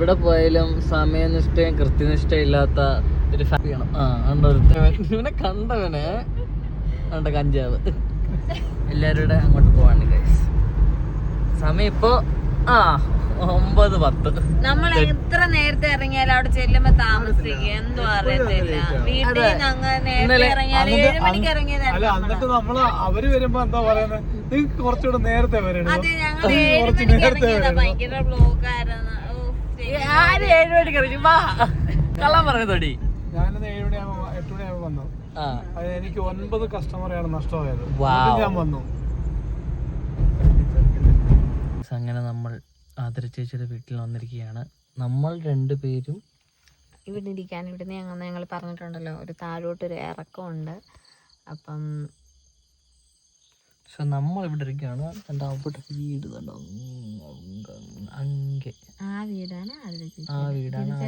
ഇവിടെ പോയാലും സമയനിഷ്ഠയും കൃത്യനിഷ്ഠയും ഇല്ലാത്ത ഒരു ആ കണ്ടൊരുത്തവൻ ഇവനെ കണ്ടവനെ. കണ്ട കഞ്ചാവ്. എല്ലാവരുടെ കൂടെ അങ്ങോട്ട് പോവാണ് ഗൈസ് സമയം ഇപ്പോ ആ ഒമ്പത് പത്ത്. നമ്മൾ എത്ര നേരത്തെ ഇറങ്ങിയാലും അവിടെ ചെല്ലുമ്പോ താമസിക്കും. എന്തോ അറിയത്തില്ല. വീട്ടിൽ നിന്ന് അങ്ങ് നേരത്തെ ഇന്നലെ ഇറങ്ങിയാൽ ഏഴ് മണിക്ക് ഇറങ്ങിയതാണ് അല്ല എന്നിട്ട് അവർ വരുമ്പോ എന്താ പറയുന്നത് നിങ്ങൾക്ക് കുറച്ചുകൂടെ നേരത്തെ വരണം. അതെ ഞങ്ങൾ ഏഴ് മണിക്ക് ഇറങ്ങിയതാ. ഭയങ്കര ബ്ലോക്ക് ഏഴ് മണി ഇറങ്ങി വാ. കള്ളം പറയുന്നോടി. ഞാനത് ഏഴ് മണിയാകുമ്പോ എട്ട് മണിയാകുമ്പോ വന്നു. ആ. എനിക്ക് ഒൻപത് കസ്റ്റമറെയാണ് നഷ്ടമായത്. Wow. ഞാൻ വന്നു. അങ്ങനെ നമ്മൾ ആദര ചേച്ചിയുടെ വീട്ടിൽ വന്നിരിക്കുകയാണ്. നമ്മൾ രണ്ടുപേരും ഇവിടെ ഇരിക്കാൻ ഇവിടുന്ന് ഞങ്ങൾ ഞങ്ങൾ പറഞ്ഞിട്ടുണ്ടല്ലോ ഒരു താഴോട്ട് ഒരു ഇറക്കമുണ്ട്. അപ്പം സോ നമ്മൾ ഇവിടെ ഇരിക്കുകയാണ്. എന്റെ അവിടെ വീട് കണ്ടോ? കണ്ടിട്ട് വീടാണ്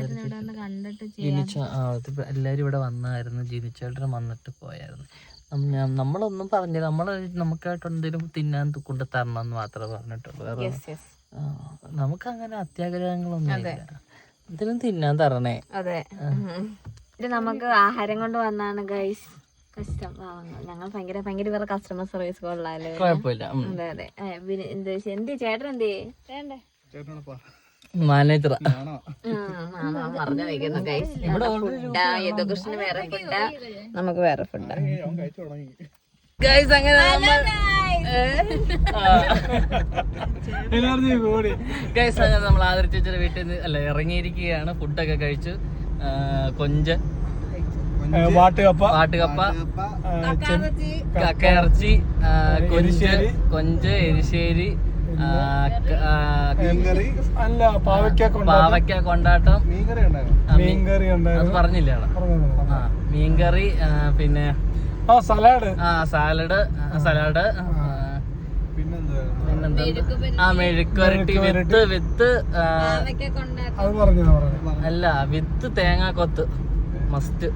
ജിനിച്ച ആ ഇവിടെ വന്നായിരുന്നു. ജിനിച്ചേട്ടൻ വന്നിട്ട് പോയായിരുന്നു. നമ്മളൊന്നും പറഞ്ഞില്ല. നമ്മൾ നമുക്കായിട്ട് എന്തെങ്കിലും തിന്നാൻ കൊണ്ട് തരണം എന്ന് മാത്രമേ പറഞ്ഞിട്ടുള്ളൂ. വേറെ യെസ് യെസ് ആ, നമുക്ക് അങ്ങനെ അത്യാഗ്രഹങ്ങളൊന്നും ഇല്ല. എന്തെങ്കിലും തിന്നാൻ തരണേ. അതെ. ഇത് നമുക്ക് ആഹാരം കൊണ്ട് വന്നാണ് ഗൈസ് കസ്റ്റം ഞങ്ങൾ ഭയങ്കര ഭയങ്കര വേറെ കസ്റ്റമർ സർവീസ് കൊള്ളാലോ കുഴപ്പമില്ല. അതെ അതെ. എന്ത് എന്ത് ചേട്ടൻ എന്ത് ചേട്ടൻ മാനേജറാ. പറഞ്ഞു വയ്ക്കുന്നു ഗൈസ് ഫുഡാ യദുകൃഷ്ണന് വേറെ ഫുഡാ. നമുക്ക് വേറെ ഫുഡാ. ഗൈസ് അങ്ങനെ ഗൈസ് അങ്ങനെ നമ്മൾ ആദര ചേച്ചിയുടെ വീട്ടിൽ നിന്ന് അല്ല ഇറങ്ങിയിരിക്കുകയാണ്. ഫുഡൊക്കെ കഴിച്ചു. കൊഞ്ച്. വാട്ടുകപ്പ. കക്കയിറച്ചി ആ, കൊഞ്ച്. എരിശ്ശേരി. കൊഞ്ച് എരിശ്ശേരി. അല്ല പാവയ്ക്ക കൊണ്ടാട്ടം മീൻകറി അത് പറഞ്ഞില്ല. മീൻകറി പിന്നെ ആ സലാഡ്. ആ സാലഡ് സലാഡ് ആ, ആ. വിത്ത് വിത്ത് അല്ല വിത്ത് തേങ്ങാക്കൊത്ത് മസ്റ്റ്.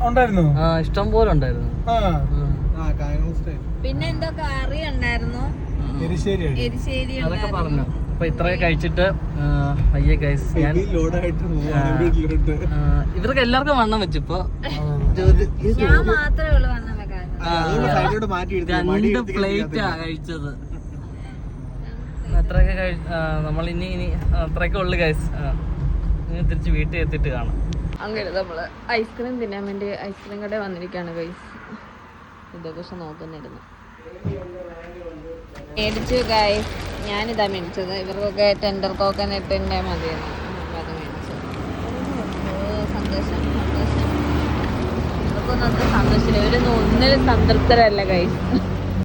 ഉണ്ടായിരുന്നു? ആ ഇഷ്ടം പോലെ ഉണ്ടായിരുന്നു. പിന്നെ എന്തോ കറി ഉണ്ടായിരുന്നു. എരിശ്ശേരി എരിശ്ശേരി അതൊക്കെ പറഞ്ഞു. അപ്പൊ ഇത്രയൊക്കെ കഴിച്ചിട്ട് അയ്യേ ഗൈസ് ഞാൻ ഇവർക്ക് എല്ലാവർക്കും വണ്ണം വെച്ചിപ്പോ ഇപ്പൊ. ഞാൻ മാത്രമേ ഉള്ളൂ വന്ന വെക്കാൻ. രണ്ട് പ്ലേറ്റാ കഴിച്ചത്. അത്രയൊക്കെ കഴി നമ്മൾ ഇനി ഇനി അത്രയൊക്കെ ഉള്ളു ഗൈസ് ഇനി തിരിച്ച് വീട്ടിൽ എത്തിയിട്ട് കാണാം. അങ്ങനെ നമ്മൾ ഐസ്ക്രീം തിന്നാൻ വേണ്ടി ഐസ്ക്രീം കട വന്നിരിക്കുകയാണ് ഗൈസ് ഇതൊക്കെ നോക്കുന്നിരുന്നു. മേടിച്ചു ഗായ്സ് ഞാനിതാ മേടിച്ചത്. ഇവർക്കൊക്കെ ടെൻഡർ കോക്കനട്ടിന്റെ മതിയെന്ന് അപ്പൊ അത് മേടിച്ചു. സന്തോഷം സന്തോഷം. ഇവർക്കൊന്നും അത്ര സന്തോഷമില്ല. ഇവരൊന്നും ഒന്നിലും സംതൃപ്തരല്ല ഗൈസ്